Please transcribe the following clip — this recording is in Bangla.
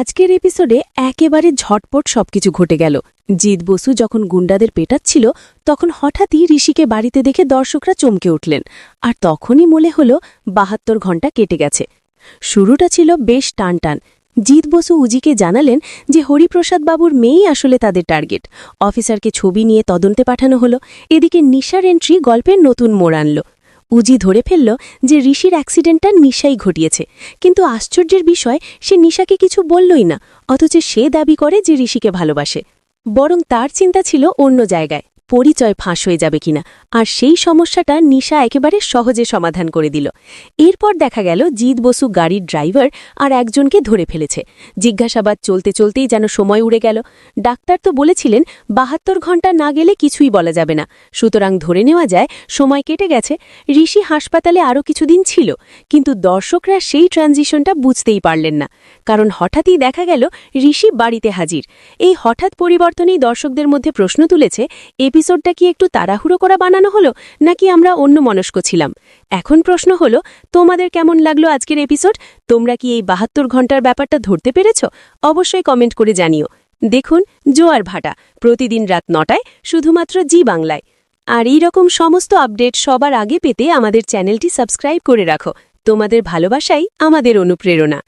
আজকের এপিসোডে একেবারে ঝটপট সবকিছু ঘটে গেল। জিৎ বসু যখন গুন্ডাদের পেটাচ্ছিল, তখন হঠাৎই ঋষিকে বাড়িতে দেখে দর্শকরা চমকে উঠলেন। আর তখনই মনে হল বাহাত্তর ঘণ্টা কেটে গেছে। শুরুটা ছিল বেশ টান টান জিৎ বসু উজিকে জানালেন যে হরিপ্রসাদ বাবুর মেয়েই আসলে তাদের টার্গেট। অফিসারকে ছবি নিয়ে তদন্তে পাঠানো হলো। এদিকে নিশার এন্ট্রি গল্পের নতুন মোড় আনল। উজি ধরে ফেলল যে ঋষির অ্যাক্সিডেন্টটা নিশাই ঘটিয়েছে। কিন্তু আশ্চর্যের বিষয়, সে নিশাকে কিছু বললই না, অথচ সে দাবি করে যে ঋষিকে ভালোবাসে। বরং তার চিন্তা ছিল অন্য জায়গায়। পরিচয় ফাঁস হয়ে যাবে কিনা। আর সেই সমস্যাটা নিশা একেবারে সহজে সমাধান করে দিল। এরপর দেখা গেল জিৎ বসু গাড়ির ড্রাইভার আর একজনকে ধরে ফেলেছে। জিজ্ঞাসাবাদ চলতে চলতেই যেন সময় উড়ে গেল। ডাক্তার তো বলেছিলেন, বাহাত্তর ঘণ্টা না গেলে কিছুই বলা যাবে না। সুতরাং ধরে নেওয়া যায়, সময় কেটে গেছে। ঋষি হাসপাতালে আরও কিছুদিন ছিল, কিন্তু দর্শকরা সেই ট্রানজিশনটা বুঝতেই পারলেন না। কারণ হঠাৎই দেখা গেল ঋষি বাড়িতে হাজির। এই হঠাৎ পরিবর্তনেই দর্শকদের মধ্যে প্রশ্ন তুলেছে এপিসোডটা কি একটু তাড়াহুড়ো করা বানানো হলো, নাকি আমরা অন্য মনস্ক ছিলাম? এখন প্রশ্ন হলো, তোমাদের কেমন লাগল আজকের এপিসোড তোমরা কি এই বাহাত্তর ঘণ্টার ব্যাপারটা ধরতে পেরেছ? অবশ্যই কমেন্ট করে জানিও। দেখুন, জোয়ার ভাটা, প্রতিদিন রাত নটায়, শুধুমাত্র জি বাংলায়। আর এই রকম সমস্ত আপডেট সবার আগে পেতে আমাদের চ্যানেলটি সাবস্ক্রাইব করে রাখো। তোমাদের ভালোবাসাই আমাদের অনুপ্রেরণা।